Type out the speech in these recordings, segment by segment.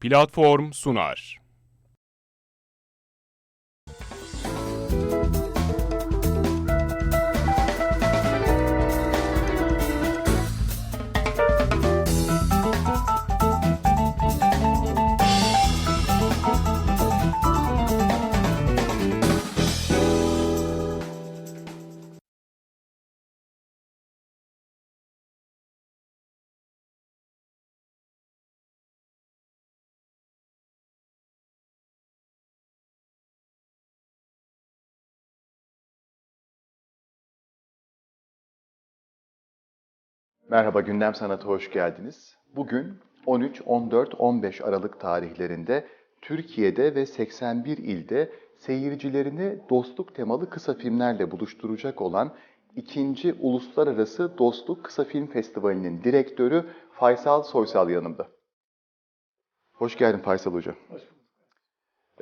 platform sunar. Merhaba Gündem Sanat'a hoş geldiniz. Bugün 13, 14, 15 Aralık tarihlerinde Türkiye'de ve 81 ilde seyircilerini dostluk temalı kısa filmlerle buluşturacak olan ikinci Uluslararası Dostluk Kısa Film Festivali'nin direktörü Faysal Soysal yanımda. Hoş geldin Faysal Hocam.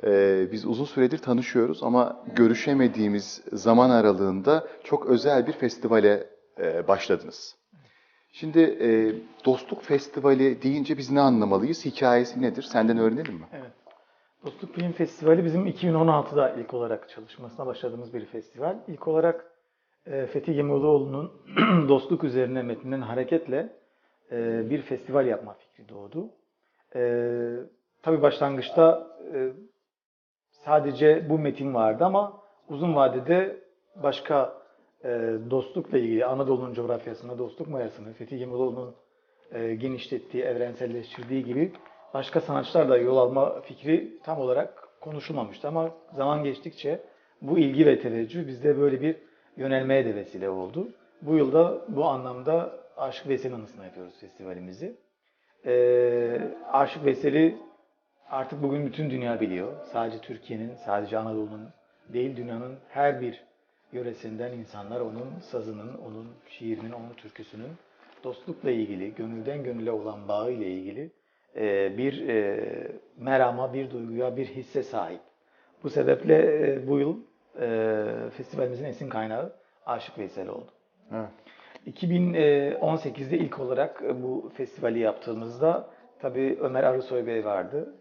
Ee, biz uzun süredir tanışıyoruz ama görüşemediğimiz zaman aralığında çok özel bir festivale e, başladınız. Şimdi e, Dostluk Festivali deyince biz ne anlamalıyız? Hikayesi nedir? Senden öğrenelim mi? Evet. Dostluk Film Festivali bizim 2016'da ilk olarak çalışmasına başladığımız bir festival. İlk olarak e, Fethi Gemioğluoğlu'nun dostluk üzerine metninden hareketle e, bir festival yapma fikri doğdu. E, tabii başlangıçta e, sadece bu metin vardı ama uzun vadede başka e, dostlukla ilgili Anadolu'nun coğrafyasında dostluk mayasını Fethi Gemioğlu'nun e, genişlettiği, evrenselleştirdiği gibi başka sanatçılarla yol alma fikri tam olarak konuşulmamıştı ama zaman geçtikçe bu ilgi ve teveccüh bizde böyle bir yönelmeye de vesile oldu. Bu yılda bu anlamda Aşık Veysel anısına yapıyoruz festivalimizi. Ee, Aşık Veysel'i artık bugün bütün dünya biliyor. Sadece Türkiye'nin, sadece Anadolu'nun değil dünyanın her bir yöresinden insanlar onun sazının, onun şiirinin, onun türküsünün dostlukla ilgili, gönülden gönüle olan bağı ile ilgili e, bir e, merama, bir duyguya, bir hisse sahip. Bu sebeple e, bu yıl festivalimizin esin kaynağı Aşık Veysel oldu. Evet. 2018'de ilk olarak bu festivali yaptığımızda tabii Ömer Arısoy Bey vardı.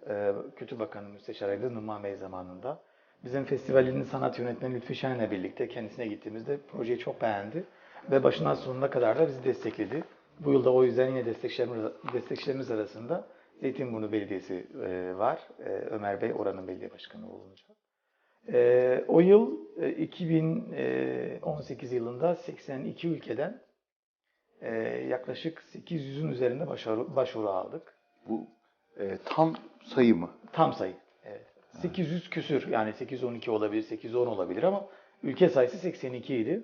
Kültür Bakanı Müsteşarıydı Numan Bey zamanında. Bizim festivalin sanat yönetmeni Lütfü Şen'le birlikte kendisine gittiğimizde projeyi çok beğendi. Ve başından sonuna kadar da bizi destekledi. Bu yılda o yüzden yine destekçilerimiz, destekçilerimiz arasında Zeytinburnu Belediyesi e, var. E, Ömer Bey oranın belediye başkanı olunca. E, o yıl e, 2018 yılında 82 ülkeden yaklaşık 800'ün üzerinde başvuru, başvuru aldık. Bu e, tam sayı mı? Tam sayı. Evet. 800 küsür yani 812 olabilir, 810 olabilir ama ülke sayısı 82 idi.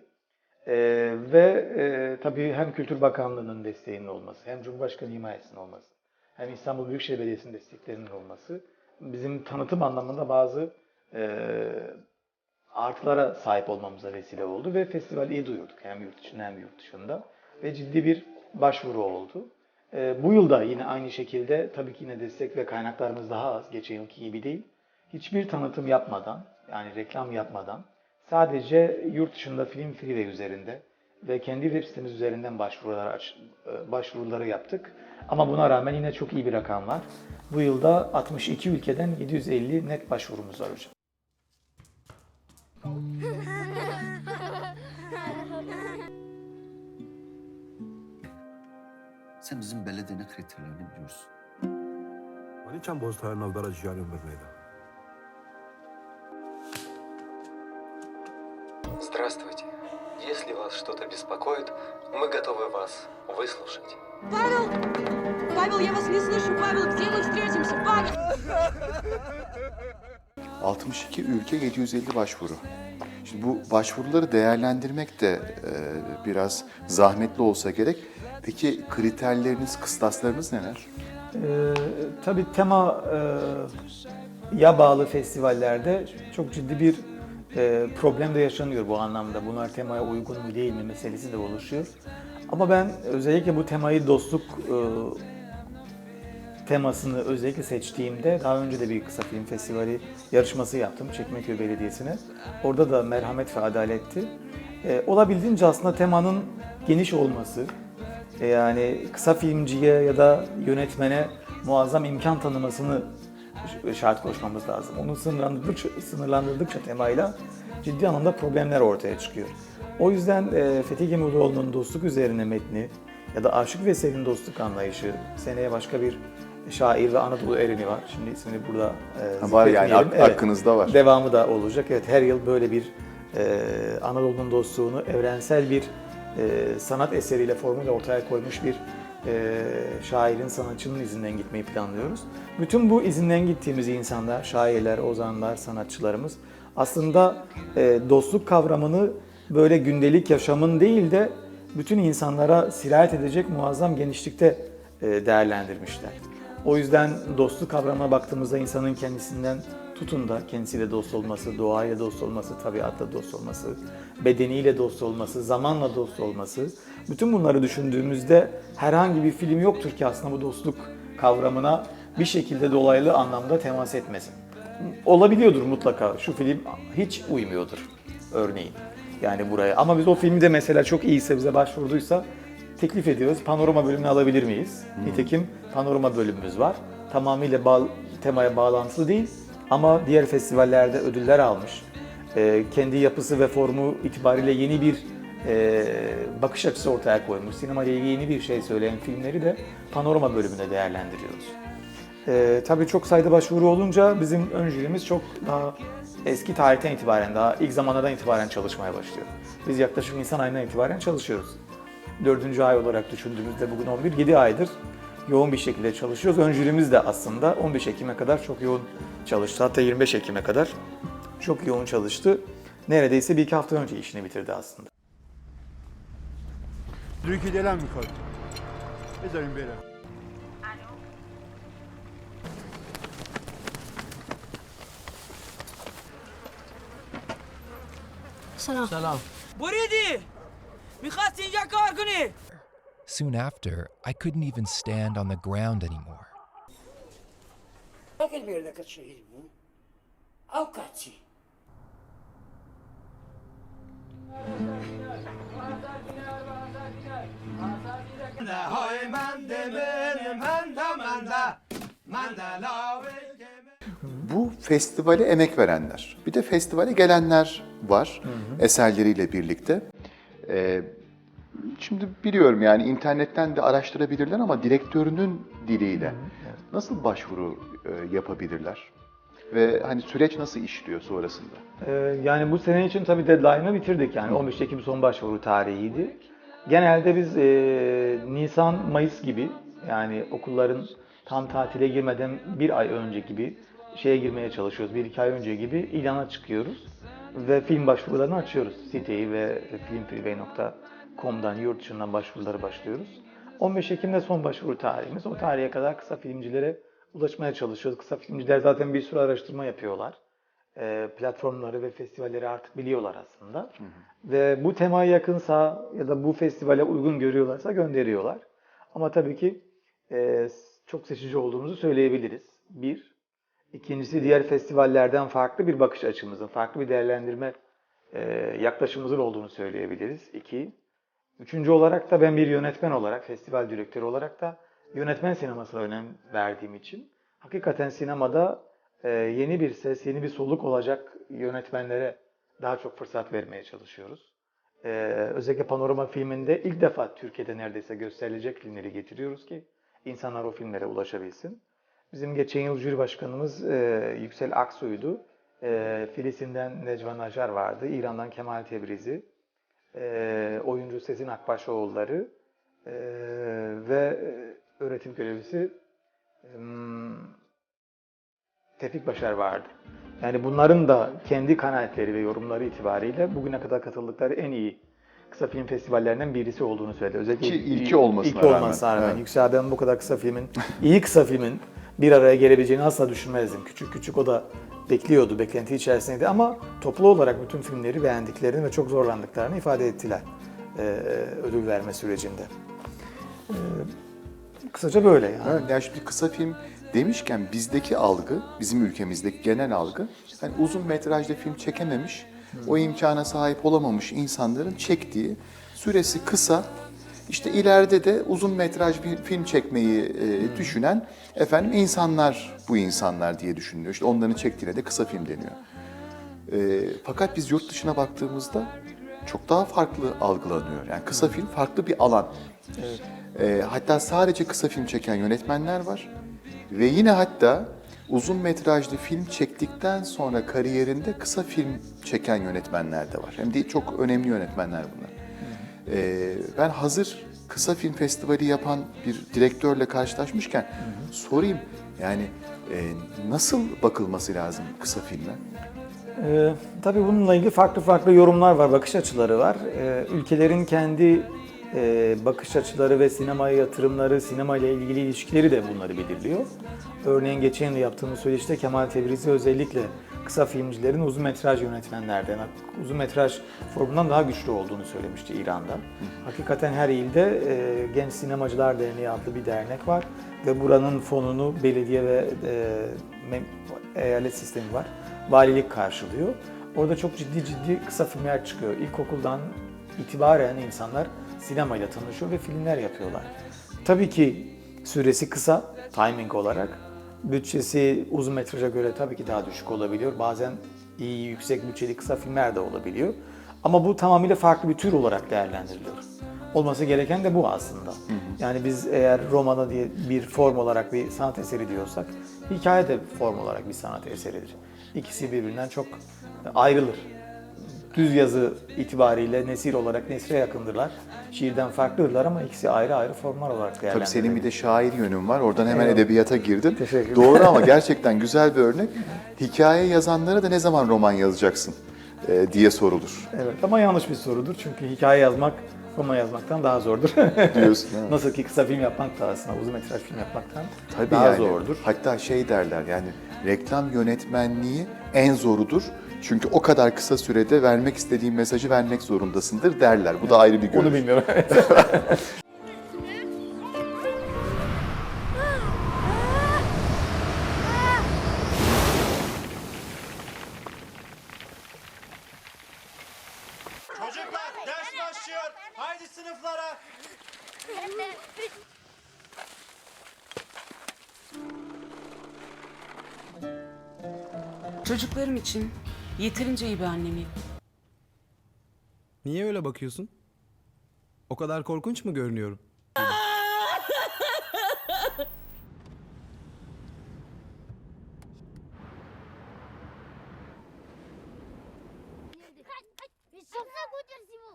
Ee, ve e, tabii hem Kültür Bakanlığı'nın desteğinin olması, hem Cumhurbaşkanı himayesinin olması, hem İstanbul Büyükşehir Belediyesi'nin desteklerinin olması bizim tanıtım anlamında bazı e, artılara sahip olmamıza vesile oldu ve festivali iyi duyurduk hem yurt içinde hem yurt dışında ve ciddi bir başvuru oldu. Ee, bu yılda yine aynı şekilde tabii ki yine destek ve kaynaklarımız daha az, geçen yılki gibi değil hiçbir tanıtım yapmadan, yani reklam yapmadan sadece yurt dışında Film Freeway üzerinde ve kendi web sitemiz üzerinden başvuruları, e, başvuruları yaptık. Ama buna rağmen yine çok iyi bir rakam var. Bu yılda 62 ülkeden 750 net başvurumuz var hocam. Sen bizim belediyenin kriterlerini biliyorsun. Ben hiç Niçin Bozdağ'ın avdara ciğer vermeydi? Если вас что-то беспокоит, мы готовы вас выслушать. Павел! Павел, я вас не слышу! Павел, где мы встретимся? Павел! 62 ülke 750 başvuru. Şimdi bu başvuruları değerlendirmek de e, biraz zahmetli olsa gerek. Peki kriterleriniz, kıstaslarınız neler? Ee, tabii tema e, ya bağlı festivallerde çok ciddi bir e, problem de yaşanıyor bu anlamda. Bunlar temaya uygun mu değil mi meselesi de oluşuyor. Ama ben özellikle bu temayı dostluk e, temasını özellikle seçtiğimde daha önce de bir kısa film festivali yarışması yaptım Çekmeköy Belediyesi'ne. Orada da merhamet ve adaletti. E, olabildiğince aslında temanın geniş olması, e, yani kısa filmciye ya da yönetmene muazzam imkan tanımasını şart koşmamız lazım. Onu sınırlandırdıkça, sınırlandırdıkça temayla ciddi anlamda problemler ortaya çıkıyor. O yüzden e, Fethi Gemiloğlu'nun dostluk üzerine metni ya da Aşık Veysel'in dostluk anlayışı, seneye başka bir şair ve Anadolu ereni var. Şimdi ismini burada e, Var yani ak- aklınızda var. Devamı da olacak. Evet her yıl böyle bir e, Anadolu'nun dostluğunu evrensel bir e, sanat eseriyle formuyla ortaya koymuş bir e, şairin, sanatçının izinden gitmeyi planlıyoruz. Bütün bu izinden gittiğimiz insanlar, şairler, ozanlar, sanatçılarımız aslında e, dostluk kavramını böyle gündelik yaşamın değil de bütün insanlara sirayet edecek muazzam genişlikte e, değerlendirmişler. O yüzden dostluk kavramına baktığımızda insanın kendisinden tutun da kendisiyle dost olması, doğayla dost olması, tabiatla dost olması, bedeniyle dost olması, zamanla dost olması. Bütün bunları düşündüğümüzde herhangi bir film yoktur ki aslında bu dostluk kavramına bir şekilde dolaylı anlamda temas etmesin. Olabiliyordur mutlaka. Şu film hiç uymuyordur örneğin. Yani buraya. Ama biz o filmi de mesela çok iyiyse bize başvurduysa teklif ediyoruz. Panorama bölümünü alabilir miyiz? Nitekim panorama bölümümüz var. Tamamıyla bağ- temaya bağlantılı değil ama diğer festivallerde ödüller almış. Ee, kendi yapısı ve formu itibariyle yeni bir e, bakış açısı ortaya koymuş. Sinema ile yeni bir şey söyleyen filmleri de panorama bölümünde değerlendiriyoruz. Ee, tabii çok sayıda başvuru olunca bizim ön jürimiz çok daha eski tarihten itibaren, daha ilk zamanlardan itibaren çalışmaya başlıyor. Biz yaklaşık Nisan ayından itibaren çalışıyoruz. Dördüncü ay olarak düşündüğümüzde bugün 11, 7 aydır yoğun bir şekilde çalışıyoruz. Ön jürimiz de aslında 15 Ekim'e kadar çok yoğun çalıştı. Hatta 25 Ekim'e kadar çok yoğun çalıştı. Neredeyse bir iki hafta önce işini bitirdi aslında. Dünkü delen mi kaldı? Ezelim beyler. Salam. Salam. Buridi! Mikhasin yakarguni! Soon after, I couldn't even stand on the ground anymore. Bakın bir dakika şey mi? Avukatçı. Bu festivale emek verenler, bir de festivale gelenler var eserleriyle birlikte. Ee, şimdi biliyorum yani internetten de araştırabilirler ama direktörünün diliyle nasıl başvuru e, yapabilirler? Ve hani süreç nasıl işliyor sonrasında? Ee, yani bu sene için tabii deadline'ı bitirdik. Yani 15 Ekim son başvuru tarihiydi. Genelde biz e, Nisan, Mayıs gibi yani okulların tam tatile girmeden bir ay önce gibi şeye girmeye çalışıyoruz. Bir iki ay önce gibi ilana çıkıyoruz. Ve film başvurularını açıyoruz. Siteyi ve filmfreeway.com'dan, yurt dışından başvuruları başlıyoruz. 15 Ekim'de son başvuru tarihimiz. O tarihe kadar kısa filmcilere ulaşmaya çalışıyoruz. Kısa filmciler zaten bir sürü araştırma yapıyorlar e, platformları ve festivalleri artık biliyorlar aslında. Ve bu temaya yakınsa ya da bu festivale uygun görüyorlarsa gönderiyorlar. Ama tabii ki e, çok seçici olduğumuzu söyleyebiliriz. Bir. İkincisi diğer festivallerden farklı bir bakış açımızın, farklı bir değerlendirme e, yaklaşımımızın olduğunu söyleyebiliriz. İki. Üçüncü olarak da ben bir yönetmen olarak, festival direktörü olarak da yönetmen sinemasına önem verdiğim için hakikaten sinemada e, yeni bir ses, yeni bir soluk olacak yönetmenlere daha çok fırsat vermeye çalışıyoruz. E, özellikle panorama filminde ilk defa Türkiye'de neredeyse gösterilecek filmleri getiriyoruz ki insanlar o filmlere ulaşabilsin. Bizim geçen yıl jüri başkanımız e, Yüksel Aksu'ydu. E, Filistin'den Necvan Acar vardı. İran'dan Kemal Tebrizi. Oyuncu Sezin Akbaşoğulları e, ve öğretim görevlisi Tevfik Başar vardı. Yani bunların da kendi kanaatleri ve yorumları itibariyle bugüne kadar katıldıkları en iyi kısa film festivallerinden birisi olduğunu söyledi. Özellikle Ki ilki olmasına ilki rağmen. olmasına rağmen. Evet. Yüksel ben bu kadar kısa filmin, iyi kısa filmin bir araya gelebileceğini asla düşünmezdim. Küçük küçük o da bekliyordu, beklenti içerisindeydi ama toplu olarak bütün filmleri beğendiklerini ve çok zorlandıklarını ifade ettiler e, ödül verme sürecinde. E, kısaca böyle yani. Evet, yani şimdi kısa film demişken bizdeki algı, bizim ülkemizdeki genel algı, hani uzun metrajlı film çekememiş, o imkana sahip olamamış insanların çektiği, süresi kısa, İşte ileride de uzun metraj bir film çekmeyi e, düşünen efendim insanlar bu insanlar diye düşünülüyor. İşte onların çektiğine de kısa film deniyor. E, fakat biz yurt dışına baktığımızda çok daha farklı algılanıyor. Yani kısa film farklı bir alan. E, hatta sadece kısa film çeken yönetmenler var. Ve yine hatta uzun metrajlı film çektikten sonra kariyerinde kısa film çeken yönetmenler de var. Hem de çok önemli yönetmenler bunlar. Ee, ben hazır kısa film festivali yapan bir direktörle karşılaşmışken sorayım yani e, nasıl bakılması lazım kısa filme? Ee, tabii bununla ilgili farklı farklı yorumlar var, bakış açıları var. Ee, ülkelerin kendi e, bakış açıları ve sinemaya yatırımları, sinema ile ilgili ilişkileri de bunları belirliyor. Örneğin geçen yıl yaptığımız söyleşte Kemal Tebrizi özellikle kısa filmcilerin uzun metraj yönetmenlerden, uzun metraj formundan daha güçlü olduğunu söylemişti İran'da. Hakikaten her ilde e, Genç Sinemacılar Derneği adlı bir dernek var ve buranın fonunu belediye ve e, eyalet sistemi var. Valilik karşılıyor. Orada çok ciddi ciddi kısa filmler çıkıyor. İlkokuldan itibaren insanlar sinemayla tanışıyor ve filmler yapıyorlar. Tabii ki süresi kısa, timing olarak. Bütçesi uzun metraja göre tabii ki daha düşük olabiliyor. Bazen iyi, yüksek bütçeli kısa filmler de olabiliyor. Ama bu tamamıyla farklı bir tür olarak değerlendiriliyor. Olması gereken de bu aslında. Yani biz eğer romana diye bir form olarak bir sanat eseri diyorsak, hikaye de form olarak bir sanat eseridir. İkisi birbirinden çok ayrılır. Düz yazı itibariyle nesil olarak nesre yakındırlar. Şiirden farklıdırlar ama ikisi ayrı ayrı formlar olarak Tabii değerlendirilir. senin bir de şair yönün var. Oradan hemen Eyvallah. edebiyata girdin. Teşekkür. Doğru ama gerçekten güzel bir örnek. Hikaye yazanlara da ne zaman roman yazacaksın e, diye sorulur Evet ama yanlış bir sorudur çünkü hikaye yazmak roman yazmaktan daha zordur. diyorsun. ha. Nasıl ki kısa film yapmak da aslında uzun metraj film yapmaktan Tabii daha yani. zordur. Hatta şey derler yani reklam yönetmenliği en zorudur. Çünkü o kadar kısa sürede vermek istediğin mesajı vermek zorundasındır derler. Bu da ayrı bir görüş. Onu bilmiyorum. Çocuklar ders başlıyor. Haydi sınıflara. Çocuklarım için Yeterince iyi bir anne? Niye öyle bakıyorsun? O kadar korkunç mu görünüyorum?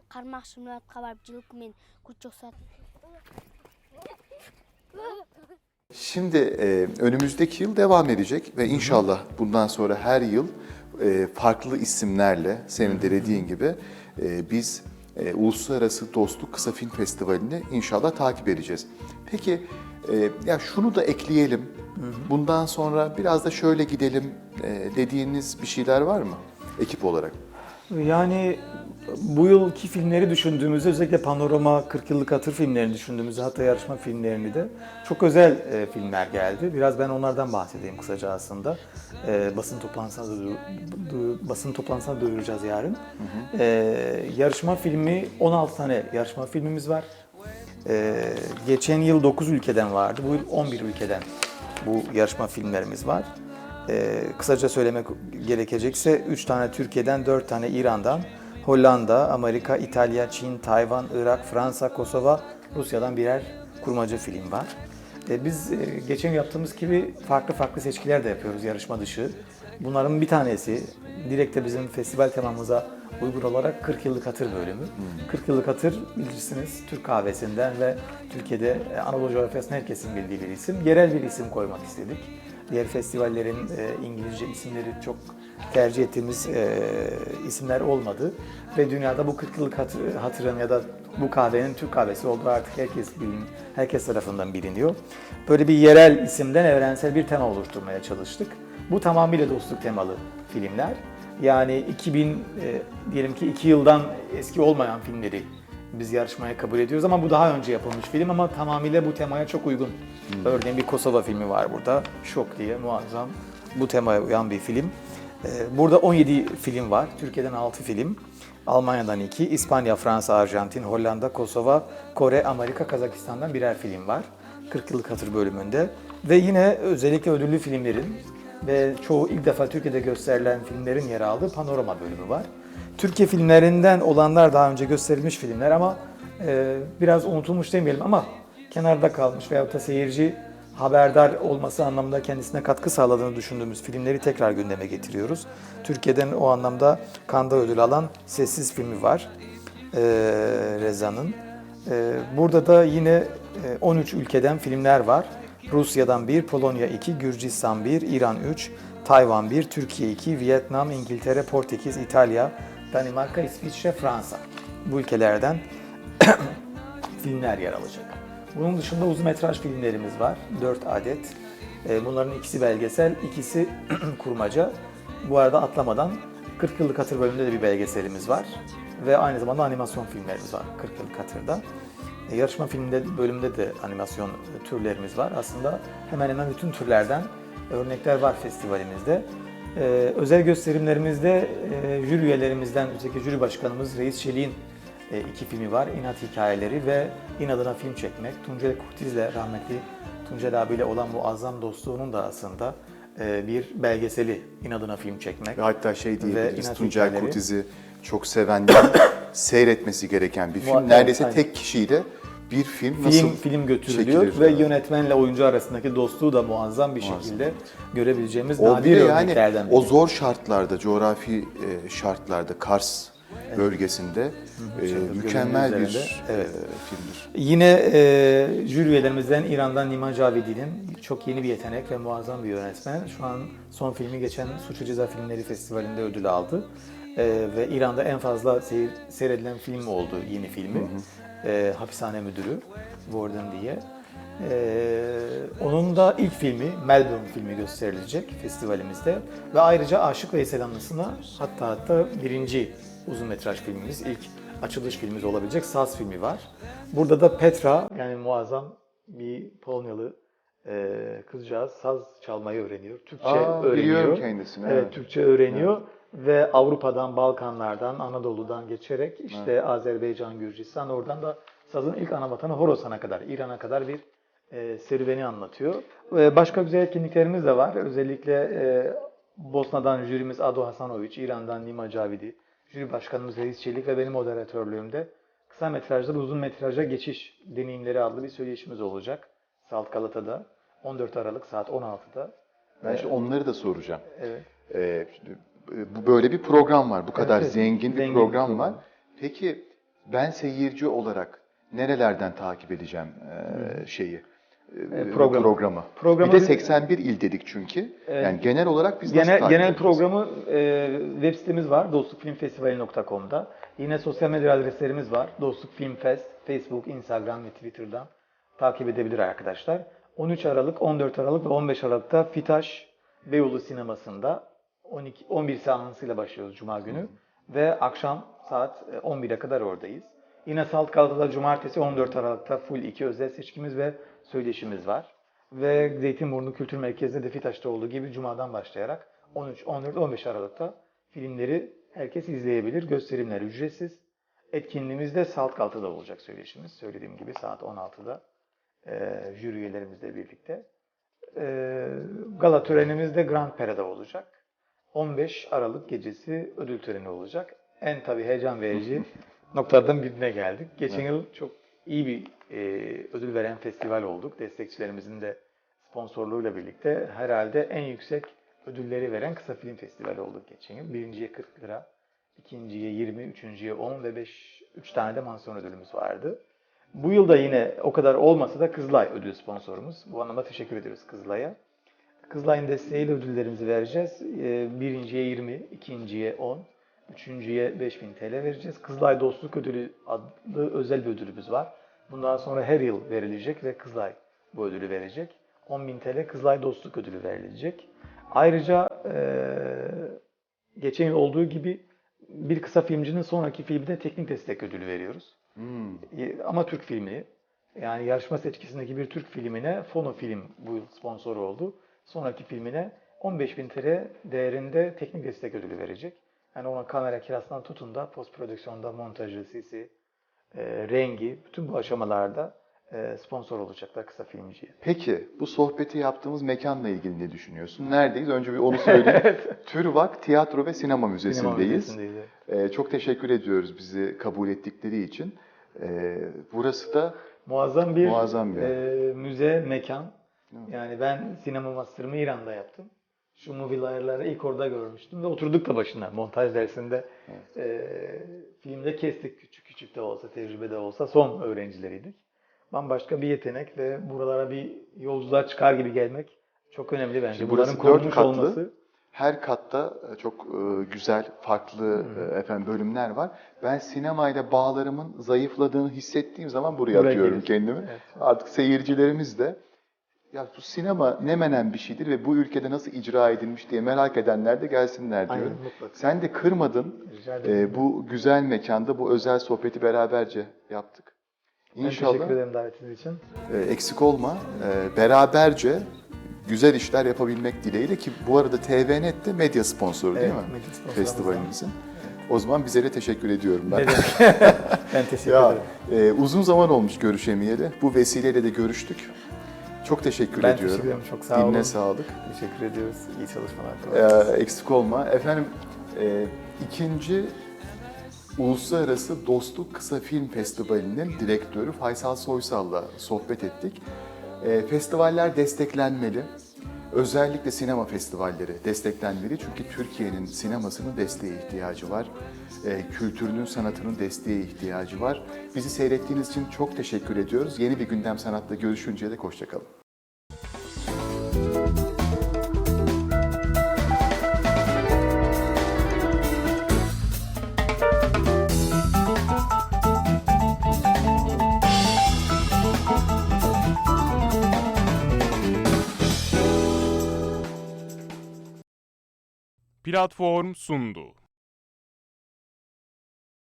Karmak şımlat kabarbcılık men kurçoksat. Şimdi e, önümüzdeki yıl devam edecek ve inşallah bundan sonra her yıl e, farklı isimlerle senin de dediğin gibi e, biz e, Uluslararası Dostluk Kısa Film Festivali'ni inşallah takip edeceğiz. Peki e, ya şunu da ekleyelim. Bundan sonra biraz da şöyle gidelim e, dediğiniz bir şeyler var mı ekip olarak? Yani bu yılki filmleri düşündüğümüzde özellikle panorama 40 yıllık hatır filmlerini düşündüğümüzde hatta yarışma filmlerini de çok özel e, filmler geldi. Biraz ben onlardan bahsedeyim kısaca aslında. E, basın toplantısına du- du- basın toplantısına duyuracağız yarın. E, yarışma filmi 16 tane yarışma filmimiz var. E, geçen yıl 9 ülkeden vardı. Bu yıl 11 ülkeden bu yarışma filmlerimiz var. Ee, kısaca söylemek gerekecekse 3 tane Türkiye'den, 4 tane İran'dan, Hollanda, Amerika, İtalya, Çin, Tayvan, Irak, Fransa, Kosova, Rusya'dan birer kurmaca film var. Ee, biz e, geçen yaptığımız gibi farklı farklı seçkiler de yapıyoruz yarışma dışı. Bunların bir tanesi direkt de bizim festival temamıza uygun olarak 40 yıllık hatır bölümü. 40 yıllık hatır bilirsiniz Türk kahvesinden ve Türkiye'de e, Anadolu coğrafyasında herkesin bildiği bir isim. Yerel bir isim koymak istedik. Diğer festivallerin e, İngilizce isimleri çok tercih ettiğimiz e, isimler olmadı. Ve dünyada bu 40 yıllık hatır, hatırın ya da bu kahvenin Türk kahvesi olduğu artık herkes bilin, herkes tarafından biliniyor. Böyle bir yerel isimden evrensel bir tema oluşturmaya çalıştık. Bu tamamıyla dostluk temalı filmler. Yani 2000 e, diyelim ki 2 yıldan eski olmayan filmleri biz yarışmaya kabul ediyoruz ama bu daha önce yapılmış film ama tamamıyla bu temaya çok uygun. Örneğin bir Kosova filmi var burada. Şok diye muazzam bu temaya uyan bir film. Ee, Burada 17 film var. Türkiye'den 6 film. Almanya'dan 2, İspanya, Fransa, Arjantin, Hollanda, Kosova, Kore, Amerika, Kazakistan'dan birer film var. 40 yıllık hatır bölümünde. Ve yine özellikle ödüllü filmlerin ve çoğu ilk defa Türkiye'de gösterilen filmlerin yer aldığı panorama bölümü var. Türkiye filmlerinden olanlar daha önce gösterilmiş filmler ama e, biraz unutulmuş demeyelim ama kenarda kalmış veyahut da seyirci haberdar olması anlamında kendisine katkı sağladığını düşündüğümüz filmleri tekrar gündeme getiriyoruz. Türkiye'den o anlamda Kanda ödül alan Sessiz filmi var e, Reza'nın. E, burada da yine e, 13 ülkeden filmler var. Rusya'dan 1, Polonya 2, Gürcistan 1, İran 3, Tayvan 1, Türkiye 2, Vietnam, İngiltere, Portekiz, İtalya, Danimarka, İsviçre, Fransa. Bu ülkelerden filmler yer alacak. Bunun dışında uzun metraj filmlerimiz var. 4 adet. Ee, Bunların ikisi belgesel, ikisi kurmaca. Bu arada atlamadan 40 yıllık hatır bölümünde de bir belgeselimiz var. Ve aynı zamanda animasyon filmlerimiz var 40 yıllık hatırda. E, Yarışma filminde bölümünde de animasyon e, türlerimiz var. Aslında hemen hemen bütün türlerden örnekler var festivalimizde. Ee, özel gösterimlerimizde e, jüri üyelerimizden, özellikle jüri başkanımız Reis Çelik'in e, iki filmi var. İnat Hikayeleri ve İnadına Film Çekmek. Tuncel Kurtiz'le rahmetli Tuncel abiyle olan muazzam dostluğunun da aslında e, bir belgeseli İnadına Film Çekmek. Ve hatta şey diyebiliriz, Tuncel. Kurtiz'i çok sevenlerin seyretmesi gereken bir film. Neredeyse aynen. tek kişiyle bir film nasıl Film film götürülüyor çekilir? ve yönetmenle oyuncu arasındaki dostluğu da muazzam bir şekilde görebileceğimiz O bir nadir de yani örneklerden biri. o zor şartlarda, coğrafi e, şartlarda, Kars bölgesinde e, mükemmel bir üzerinde, evet. e, filmdir. Yine e, jüri üyelerimizden İran'dan Nima Cavidi'nin çok yeni bir yetenek ve muazzam bir yönetmen. Şu an son filmi geçen Suçu Ceza Filmleri Festivali'nde ödül aldı. E, ve İran'da en fazla seyir, seyredilen film oldu yeni filmi. E, Hapishane Müdürü, Warden diye. E, onun da ilk filmi, Melbourne filmi gösterilecek festivalimizde. Ve ayrıca Aşık Veysel Anlası'na hatta hatta birinci uzun metraj filmimiz, ilk açılış filmimiz olabilecek Saz filmi var. Burada da Petra yani muazzam bir Polonyalı e, kızcağız saz çalmayı öğreniyor. Türkçe Aa, öğreniyor. kendisini, Evet, evet. Türkçe öğreniyor ve Avrupa'dan, Balkanlardan, Anadolu'dan geçerek işte Azerbaycan, Gürcistan oradan da sazın ilk ana vatanı Horasan'a kadar, İran'a kadar bir e, serüveni anlatıyor. Ve başka güzel etkinliklerimiz de var. Özellikle e, Bosna'dan jürimiz Ado Hasanovic, İran'dan Nima Cavidi, jüri başkanımız Reis Çelik ve benim moderatörlüğümde kısa metrajdan uzun metraja geçiş deneyimleri adlı bir söyleşimiz olacak. Salt Galata'da 14 Aralık saat 16'da. Ben şimdi onları da soracağım. Evet. E, şimdi, e, bu böyle bir program var, bu kadar evet. zengin bir Zengin program program. var. Peki ben seyirci olarak nerelerden takip edeceğim e, şeyi? E, programı. programı. Programı bir de biz- 81 il dedik çünkü. Evet. Yani genel olarak biz nasıl Genel, takip genel programı e, web sitemiz var dostlukfilmfestivali.com'da. Yine sosyal medya adreslerimiz var. Dostluk Film Fest, Facebook, Instagram ve Twitter'dan takip edebilir arkadaşlar. 13 Aralık, 14 Aralık ve 15 Aralık'ta Fitaş Beyoğlu Sineması'nda 12 11 seansıyla başlıyoruz Cuma günü ve akşam saat e, 11'e kadar oradayız. Yine Salt Galata'da Cumartesi 14 Aralık'ta full 2 özel seçkimiz ve söyleşimiz var. Ve Zeytinburnu Kültür Merkezi'nde de Fitaş'ta olduğu gibi Cuma'dan başlayarak 13, 14, 15 Aralık'ta filmleri herkes izleyebilir. Gösterimler ücretsiz. Etkinliğimiz de Salt Galata'da olacak söyleşimiz. Söylediğim gibi saat 16'da e, jüri üyelerimizle birlikte. E, gala törenimiz de Grand Pera'da olacak. 15 Aralık gecesi ödül töreni olacak. En tabii heyecan verici noktalardan birine geldik. Geçen yıl çok iyi bir e, ödül veren festival olduk. Destekçilerimizin de sponsorluğuyla birlikte herhalde en yüksek ödülleri veren kısa film festivali olduk geçen yıl. Birinciye 40 lira, ikinciye 20, üçüncüye 10 ve 5, 3 tane de mansiyon ödülümüz vardı. Bu yıl da yine o kadar olmasa da Kızılay ödül sponsorumuz. Bu anlamda teşekkür ediyoruz Kızılay'a. Kızılay'ın desteğiyle ödüllerimizi vereceğiz. Ee, Birinciye 20, ikinciye 10, üçüncüye 5000 TL vereceğiz. Kızılay Dostluk Ödülü adlı özel bir ödülümüz var. Bundan sonra her yıl verilecek ve Kızılay bu ödülü verecek. 10.000 TL Kızılay Dostluk Ödülü verilecek. Ayrıca eee, geçen yıl olduğu gibi bir kısa filmcinin sonraki filmine teknik destek ödülü veriyoruz. Hmm. E, Ama Türk filmi. Yani yarışma seçkisindeki bir Türk filmine Fono Film bu yıl sponsor oldu. Sonraki filmine 15.000 TL değerinde teknik destek ödülü verecek. Yani ona kamera kirasından tutun da post prodüksiyonda montajı, sesi, e, rengi bütün bu aşamalarda e, sponsor olacaklar kısa filmciye. Peki bu sohbeti yaptığımız mekanla ilgili ne düşünüyorsun? Neredeyiz? Önce bir onu söyleyeyim. Türvak Tiyatro ve Sinema Müzesi'ndeyiz. Sinema müzesindeyiz, evet. Ee, çok teşekkür ediyoruz bizi kabul ettikleri için. Ee, burası da Muazzam bir, Muazzam bir e, müze, mekan. Yani ben sinema master'ımı İran'da yaptım. Şu movie liar'ları ilk orada görmüştüm ve oturduk da başına montaj dersinde. E, filmde kestik küçük küçük de olsa, tecrübe de olsa son öğrencileriydik. Bambaşka bir yetenek ve buralara bir yolculuğa çıkar gibi gelmek çok önemli bence. Şimdi Bunların burası dört korunmuş katlı. olması. her katta e, çok e, güzel, farklı e, efendim bölümler var. Ben sinemayla bağlarımın zayıfladığını hissettiğim zaman buraya Buraya atıyorum geliyorsun. kendimi. Evet. Artık seyircilerimiz de ya bu sinema ne menen bir şeydir ve bu ülkede nasıl icra edilmiş diye merak edenler de gelsinler Aynen, diyorum. mutlaka. Sen de kırmadın. E, bu güzel mekanda bu özel sohbeti beraberce yaptık. Ben İnşallah teşekkür ederim davetiniz için. e, eksik olma. E, beraberce güzel işler yapabilmek dileğiyle ki bu arada TVNet de medya sponsoru değil Evet, mi? medya sponsoru Festivalimizin. O zaman bize de teşekkür ediyorum ben. Ben teşekkür ya ederim. e, uzun zaman olmuş görüşemeyeli. Bu vesileyle de görüştük. Çok teşekkür Ben ediyorum. teşekkür ederim. Çok sağ olun. sağlık. Teşekkür ediyoruz. İyi çalışmalar. E, eksik olma. Efendim e, ikinci Uluslararası Dostluk Kısa Film Festivali'nin direktörü Faysal Soysal'la sohbet ettik. E, festivaller desteklenmeli. Özellikle sinema festivalleri desteklenmeli çünkü Türkiye'nin sinemasının desteğe ihtiyacı var. E, kültürünün, sanatının desteğe ihtiyacı var. Bizi seyrettiğiniz için çok teşekkür ediyoruz. Yeni bir Gündem Sanat'ta görüşünceye dek hoşçakalın. Platform sundu.